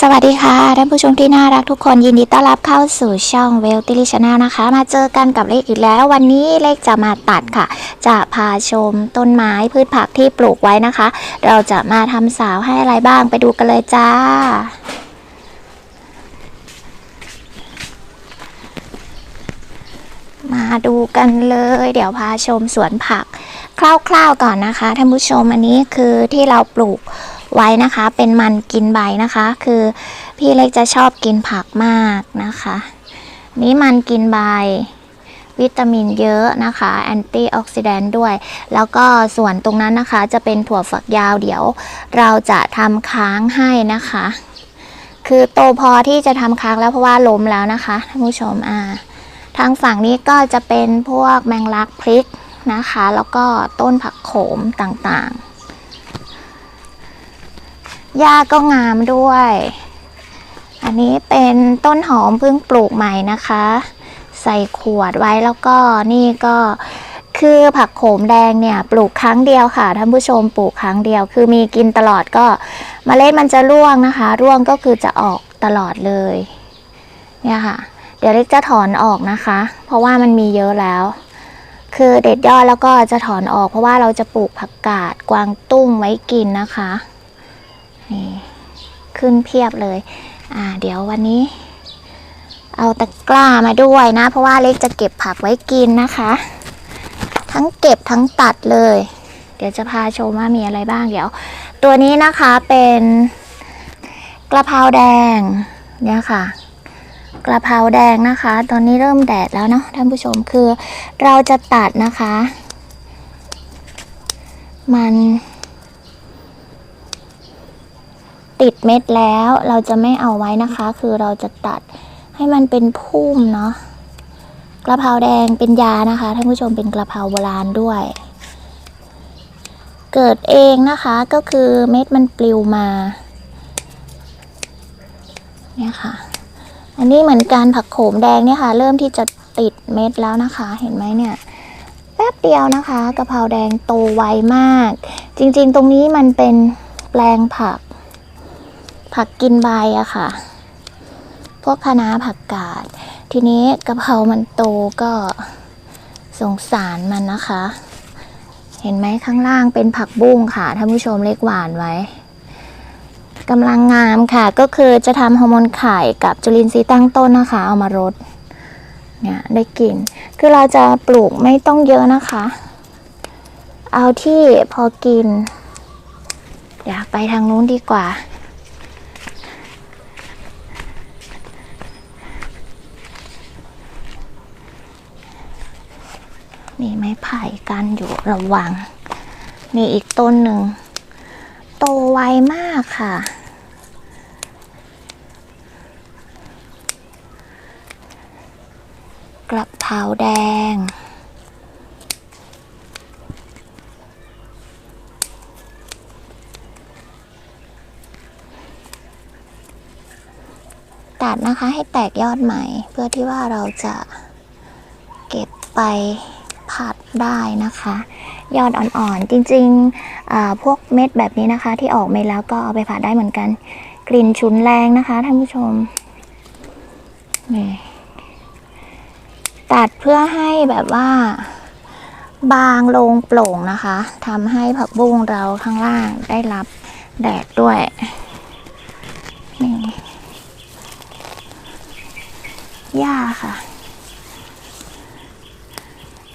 สวัสดีค่ะท่านผู้ชมที่น่ารักทุกคนยินดีต้อนรับเข้าสู่ช่องเวลติลิชแนลนะคะ มาเจอกันกับเลขอีกแล้ว วันนี้เลขจะมาตัดค่ะ จะพาชมต้นไม้พืชผักที่ปลูกไว้นะคะ เราจะมาทำสาวให้อะไรบ้างไปดูกันเลยจ้ามาดูกันเลย เดี๋ยวพาชมสวนผัก คร่าวๆก่อนนะคะท่านผู้ชมอันนี้คือที่เราปลูก ไว้นะคะ เป็นมันกินใบนะคะ คือพี่เล็กจะชอบกินผักมากนะคะ นี่มันกินใบ วิตามินเยอะนะคะแอนตี้ออกซิแดนต์ด้วย แล้วก็ส่วนตรงนั้นนะคะ จะเป็นถั่วฝักยาวเดี๋ยว เราจะทำค้างให้นะคะ คือโตพอที่จะทำค้างแล้วเพราะว่าล้มแล้วนะคะท่านผู้ชมอ่าทางฝั่งนี้ก็จะเป็นพวกแมงลักพริกนะคะ แล้วก็ต้นผักโขมต่างๆ หญ้าก็งามด้วย อันนี้เป็นต้นหอมเพิ่งปลูกใหม่นะคะ ใส่ขวดไว้แล้วก็นี่ก็คือผักโขมแดงเนี่ยปลูกครั้งเดียวค่ะท่านผู้ชมปลูกครั้งเดียว คือมีกินตลอดก็เมล็ดมันจะร่วงนะคะ ร่วงก็คือจะออกตลอดเลยเนี่ยค่ะ เดี๋ยวเล็กจะถอนออกนะคะ เพราะว่ามันมีเยอะแล้ว คือเด็ดยอดแล้วก็จะถอนออก เพราะว่าเราจะปลูกผักกาดกวางตุ้งไว้กินนะคะ นี่ขึ้นเพียบเลย อ่า เดี๋ยววันนี้ เอาตะกร้ามาด้วยนะ เพราะว่าเล็กจะเก็บผักไว้กินนะคะ ทั้งเก็บทั้งตัดเลย เดี๋ยวจะพาชมว่ามีอะไรบ้างเดี๋ยว ตัวนี้นะคะเป็นกระเพราแดงเนี่ยค่ะ กระเพราแดงนะคะ ตอนนี้เริ่มแดดแล้วเนาะท่านผู้ชมคือเราจะตัดนะคะ มัน ติดเม็ดแล้วเราจะไม่เอาไว้นะคะ คือเราจะตัดให้มันเป็นพุ่มเนาะกระเพราแดงเป็นยานะคะท่านผู้ชมเป็นกระเพราโบราณด้วย เกิดเองนะคะก็คือเม็ดมันปลิวมาเนี่ยค่ะ อันนี้เหมือนกันผักโขมแดงเนี่ยค่ะ เริ่มที่จะติดเม็ดแล้วนะคะ เห็นไหมเนี่ยแป๊บเดียวนะคะกระเพราแดงโตไวมาก จริงๆ ตรงนี้มันเป็นแปลงผัก ผักกินใบอะค่ะ พวกคะน้าผักกาด ทีนี้กะเพรามันโตก็สงสารมันนะคะ เห็นไหมข้างล่างเป็นผักบุ้งค่ะท่านผู้ชมเล็กหวานไว้กำลังงามค่ะ ก็คือจะทำฮอร์โมนไข่กับจุลินทรีย์ตั้งต้นนะคะ เอามารดเนี่ยได้กลิ่น คือเราจะปลูกไม่ต้องเยอะนะคะ เอาที่พอกิน เดี๋ยวไปทางนู้นดีกว่า มี ไผ่กันอยู่ระวังนี่อีกต้นหนึ่ง โตไวมากค่ะ กระเพราแดง ตัดนะคะให้แตกยอดใหม่เพื่อที่ว่าเราจะเก็บไป ได้นะคะ ยอดอ่อนๆจริงๆพวกเม็ดแบบนี้นะคะ ที่ออกเม็ดแล้วก็เอาไปผัดได้เหมือนกัน กลิ่นฉุนแรงนะคะท่านผู้ชมนี่ตัดเพื่อให้แบบว่า บางลงโปร่งนะคะทำให้ผักบุ้งเราข้างล่างได้รับแดดด้วยนี่หญ้าค่ะ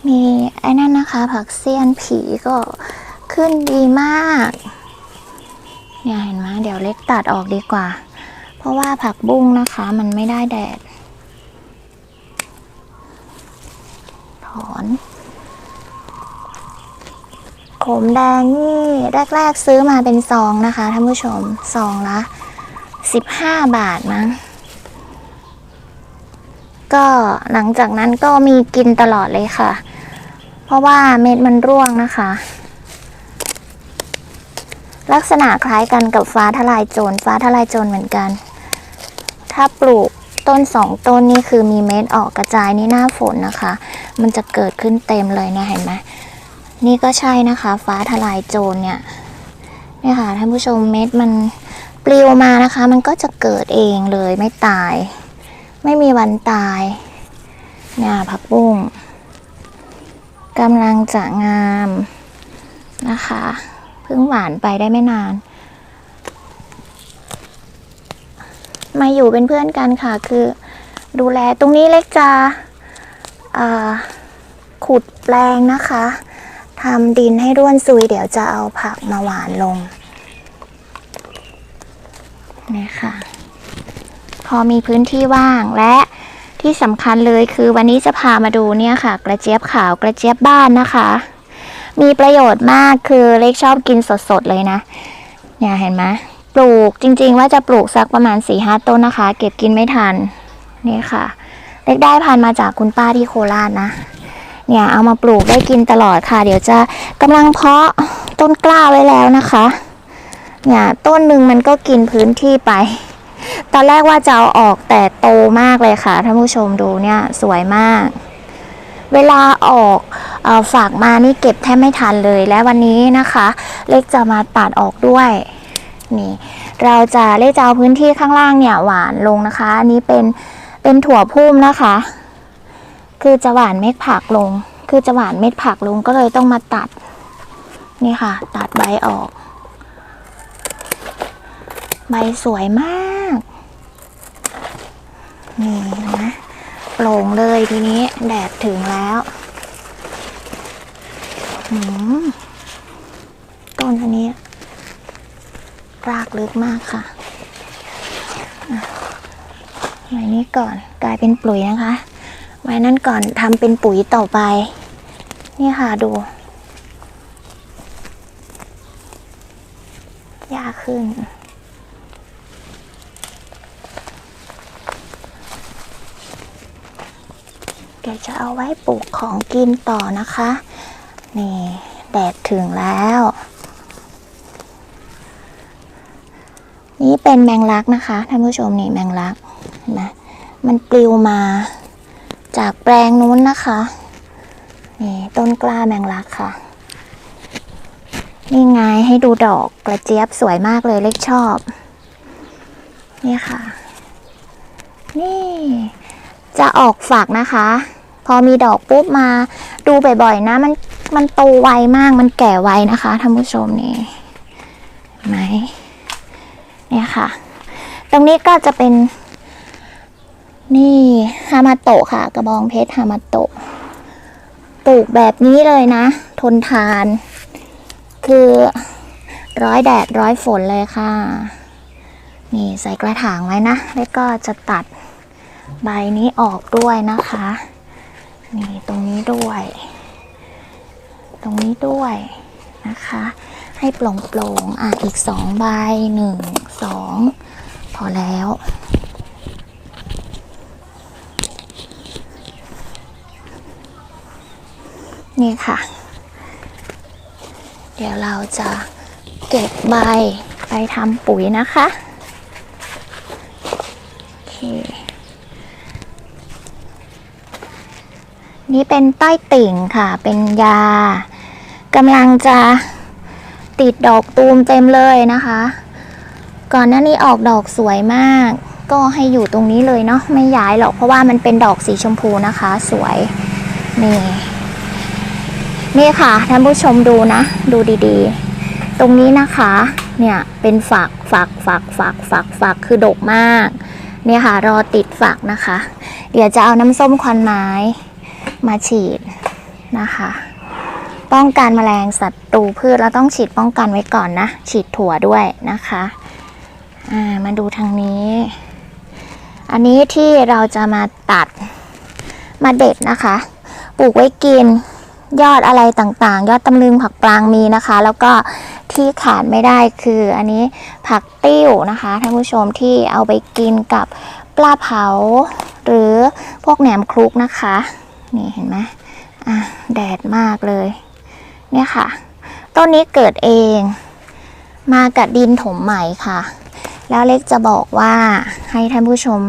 มี ไอ้นั่นนะคะ ผักเสี้ยนผีก็ขึ้นดีมากเนี่ยเห็นไหมเดี๋ยวเล็กตัดออกดีกว่า เพราะว่าผักบุ้งนะคะมันไม่ได้แดด ถอนขมแดงนี่ แรก ๆ ซื้อมาเป็นซองนะคะท่านผู้ชมซองละสิบห้าบาทมั้งก็หลังจากนั้นก็มีกินตลอดเลยค่ะ ราะว่าเม็ดมันร่วงนะคะ ลักษณะคล้ายกันกับฟ้าทลายโจรฟ้าทลายโจรเหมือนกัน ถ้าปลูกต้นสองต้นนี่คือมีเม็ดออกกระจายนี่หน้าฝนนะคะ มันจะเกิดขึ้นเต็มเลยนี่ยเห็นไหมนี่ก็ใช่นะคะ ฟ้าทลายโจรเนี่ยเนี่ยค่ะท่านผู้ชมเม็ดมันปลิวมานะคะ มันก็จะเกิดเองเลยไม่ตาย ไม่มีวันตายเนี่ยผักบุ้ง กำลังจะงามนะคะ เพิ่งหวานไปได้ไม่นาน มาอยู่เป็นเพื่อนกันค่ะ คือดูแลตรงนี้เล็กจะอ่าขุดแปลงนะคะทำดินให้ร่วนซุย เดี๋ยวจะเอาผักมาหวานลงนี่ค่ะ พอมีพื้นที่ว่างและ ที่สำคัญเลยคือวันนี้จะพามาดูเนี่ยค่ะ กระเจี๊ยบขาวกระเจี๊ยบบ้านนะคะ มีประโยชน์มากคือเล็กชอบกินสดๆเลยนะ เนี่ยเห็นไหมปลูกจริงๆ ว่าจะปลูกสักประมาณ4ีหต้นนะคะ เก็บกินไม่ทันนี่ค่ะ เล็กได้พันมาจากคุณป้าที่โคราชนะ เนี่ยเอามาปลูกได้กินตลอดค่ะ เดี๋ยวจะกำลังเพาะต้นกล้าไว้แล้วนะคะ เนี่ยต้นหนึ่งมันก็กินพื้นที่ไป ตอนแรกว่าจะเอาออกแต่โตมากเลยค่ะท่านผู้ชมดูเนี่ยสวยมาก เวลาออกออฝากมานี่เก็บแทบไม่ทันเลยและวันนี้นะคะ เล็กจะมาตัดออกด้วยนี่เราจะเล็กจะเอาพื้นที่ข้างล่างเนี่ยหวานลงนะคะอันนี้เป็นเป็นถั่วพุ่มนะคะ คือจะหวานเม็ดผักลง คือจะหวานเม็ดผักลงก็เลยต้องมาตัดนี่ค่ะ ตัดใบออก ใบสวยมาก นี่นะโปร่งเลยทีนี้แดดถึงแล้วต้นอันนี้ รากลึกมากค่ะอะไว้นี้ก่อนกลายเป็นปุ๋ยนะคะ ไว้นั่นก่อนทำเป็นปุ๋ยต่อไป นี่ค่ะดูยากขึ้น ดี๋ยวจะเอาไว้ปลูกของกินต่อนะคะ นี่แดดถึงแล้ว นี่เป็นแมงลักนะคะท่านผู้ชมนี่แมงลักเห็นไหมมันปลิวมาจากแปลงนู้นนะคะ นี่ต้นกล้าแมงลักค่ะ นี่ไงให้ดูดอกกระเจี๊ยบสวยมากเลยเล็กชอบ นี่ค่ะ นี่จะออกฝักนะคะ พอมีดอกปุ๊บมาดูบ่อยๆนะ มันมันโตไวมากมันแก่ไวนะคะท่านผู้ชมนี่ไหมเนี่ยค่ะ ตรงนี้ก็จะเป็น นี่ฮามาโตะค่ะ กระบองเพชรฮามาโตะปลูกแบบนี้เลยนะ ทนทาน คือร้อยแดดร้อยฝนเลยค่ะ นี่ใส่กระถางไว้นะ แล้วก็จะตัดใบนี้ออกด้วยนะคะ นี่ตรงนี้ด้วย ตรงนี้ด้วยนะคะ ให้โปร่งโปร่งๆอะอีกสองใบหนึ่งสองพอแล้วนี่ค่ะ เดี๋ยวเราจะเก็บใบไปทำปุ๋ยนะคะ โอเค นี่เป็นใต้ติ่งค่ะ เป็นยากำลังจะติดดอกตูมเต็มเลยนะคะ ก่อนหน้านี้ออกดอกสวยมาก ก็ให้อยู่ตรงนี้เลยเนาะไม่ย้ายหรอกเพราะว่ามันเป็นดอกสีชมพูนะคะ สวยนี่นี่ค่ะท่านผู้ชมดูนะ ดูดีๆ ตรงนี้นะคะ เนี่ยเป็นฝักฝักฝักฝักฝักฝักคือดกมาก เนี่ยค่ะรอติดฝักนะคะ เดี๋ยวจะเอาน้ำส้มควันไม้ มาฉีดนะคะ ป้องกันแมลงศัตรูพืชเราต้องฉีดป้องกันไว้ก่อนนะ ฉีดถั่วด้วยนะคะามาดูทางนี้ อันนี้ที่เราจะมาตัดมาเด็ดนะคะ ปลูกไว้กินยอดอะไรต่างๆ ยอดตำลึงผักปลางมีนะคะ แล้วก็ที่ขาดไม่ได้คืออันนี้ผักติ้วนะคะท่านผู้ชมที่เอาไปกินกับปลาเผา หรือพวกแหนมคลุกนะคะ นี่เห็นไหมอะแดดมากเลย เนี่ยค่ะ ต้นนี้เกิดเอง มากับดินถมใหม่ค่ะ แล้วเล็กจะบอกว่าให้ท่านผู้ชม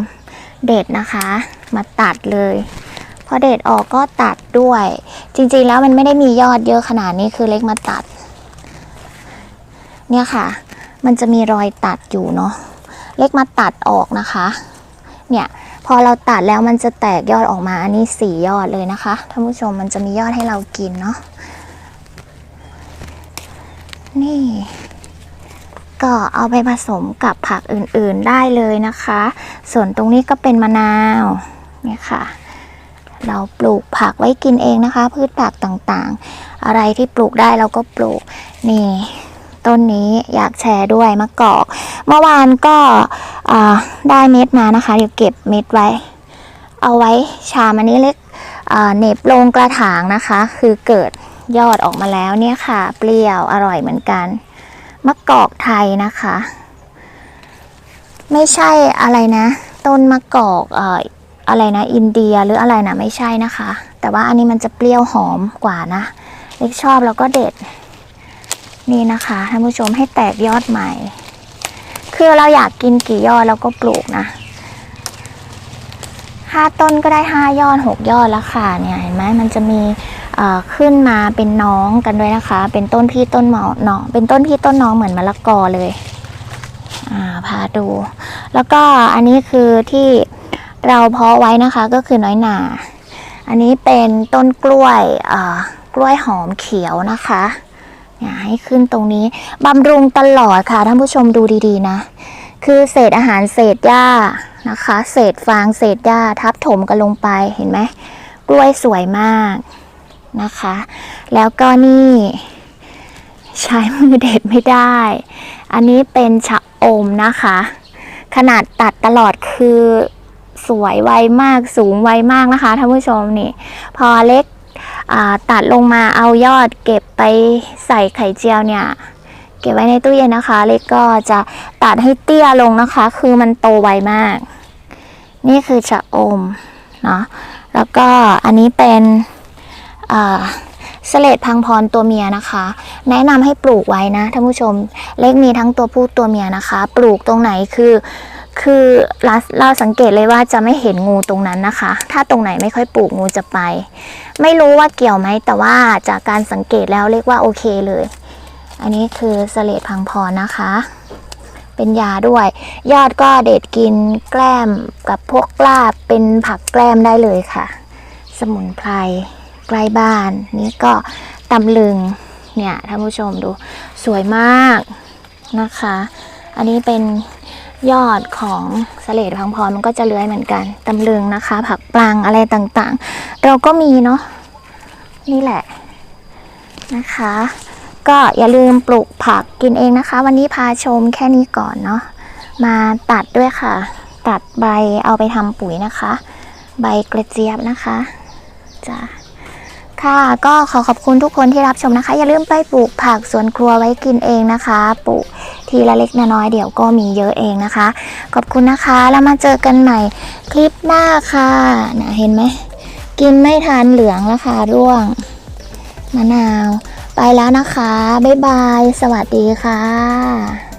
เด็ดนะคะ มาตัดเลยพอเด็ดออกก็ตัดด้วย จริงๆแล้วมันไม่ได้มียอดเยอะขนาดนี้คือเล็กมาตัด เนี่ยค่ะ มันจะมีรอยตัดอยู่เนาะเล็กมาตัดออกนะคะ เนี่ย พอเราตัดแล้วมันจะแตกยอดออกมาอันนี้สี่ยอดเลยนะคะท่านผู้ชมมันจะมียอดให้เรากินเนาะนี่ ก็เอาไปผสมกับผักอื่นๆได้เลยนะคะ ส่วนตรงนี้ก็เป็นมะนาวเนี่ยค่ะ เราปลูกผักไว้กินเองนะคะ พืชผักต่างๆ อะไรที่ปลูกได้เราก็ปลูกนี่ ต้นนี้อยากแชร์ด้วยมะกอก เมื่อวานก็ได้เม็ดมานะคะ เดี๋ยวเก็บเม็ดไว้ เอาไว้ชามอันนี้เล็กเน็บลงกระถางนะคะ คือเกิดยอดออกมาแล้วเนี่ยค่ะ เปรี้ยวอร่อยเหมือนกันมะกอกไทยนะคะ ไม่ใช่อะไรนะ ต้นมะกอกเอ่ออะไรนะ อินเดียหรืออะไรนะไม่ใช่นะคะ แต่ว่าอันนี้มันจะเปรี้ยวหอมกว่านะ เล็กชอบแล้วก็เด็ด นี่นะคะท่านผู้ชมให้แตกยอดใหม่ คือเราอยากกินกี่ยอดเราก็ปลูกนะห้าต้นก็ได้ห้ายอดหกยอดแล้วค่ะเนี่ยเห็นไหมมันจะมีขึ้นมาเป็นน้องกันด้วยนะคะ เป็นต้นพี่ต้นหมอน้องเป็นต้นพี่ต้นน้องเหมือนมะละกอเลยาพาดู แล้วก็อันนี้คือที่เราเพาะไว้นะคะก็คือน้อยหนา อันนี้เป็นต้นกล้วยกล้วยหอมเขียวนะคะ เนี่ยให้ขึ้นตรงนี้บำรุงตลอดค่ะท่านผู้ชมดูดีๆนะ คือเศษอาหารเศษหญ้านะคะ เศษฟางเศษหญ้าทับถมกันลงไปเห็นไหมกล้วยสวยมากนะคะ แล้วก็นี่ ใช้มือเด็ดไม่ได้ อันนี้เป็นชะอมนะคะ ขนาดตัดตลอดคือสวยไวมากสูงไวมากนะคะท่านผู้ชมนี่ พอเล็ก ตัดลงมาเอายอดเก็บไปใส่ไข่เจียวเนี่ย เก็บไว้ในตู้เย็นนะคะ เล็กก็จะตัดให้เตี้ยลงนะคะ คือมันโตไวมาก นี่คือชะอมเนาะแล้วก็อันนี้เป็นสเลดพังพรตัวเมียนะคะ แนะนำให้ปลูกไว้นะท่านผู้ชมเล็กมีทั้งตัวผู้ตัวเมียนะคะ ปลูกตรงไหนคือ คือเราสังเกตเลยว่าจะไม่เห็นงูตรงนั้นนะคะ ถ้าตรงไหนไม่ค่อยปลูกงูจะไป ไม่รู้ว่าเกี่ยวไหมแต่ว่าจากการสังเกตแล้วเรียกว่าโอเคเลย อันนี้คือเสลดพังพรนะคะ เป็นยาด้วย ยอดก็เด็ดกินแกล้มกับพวกกลาบเป็นผักแกล้มได้เลยค่ะ สมุนไพรใกล้บ้าน นี่ก็ตำลึงเนี่ยท่านผู้ชมดูสวยมากนะคะ อันนี้เป็น ยอดของสเลดพังพรมันก็จะเลื้อยเหมือนกันตำลึงนะคะ ผักปลางอะไรต่างๆ เราก็มีเนาะนี่แหละนะคะ ก็อย่าลืมปลูกผักกินเองนะคะ วันนี้พาชมแค่นี้ก่อนเนาะมาตัดด้วยค่ะ ตัดใบเอาไปทำปุ๋ยนะคะ ใบกระเจี๊ยบนะคะจ้ะค่ะก็ขอขอบคุณทุกคนที่รับชมนะคะ อย่าลืมไปปลูกผักสวนครัวไว้กินเองนะคะ ปลูก ทีละเล็กน้อยเดี๋ยวก็มีเยอะเองนะคะ ขอบคุณนะคะ แล้วมาเจอกันใหม่คลิปหน้าค่ะนะเห็นไหม กินไม่ทานเหลืองแล้วค่ะร่วง มะนาว ไปแล้วนะคะ บ๊ายบาย สวัสดีค่ะ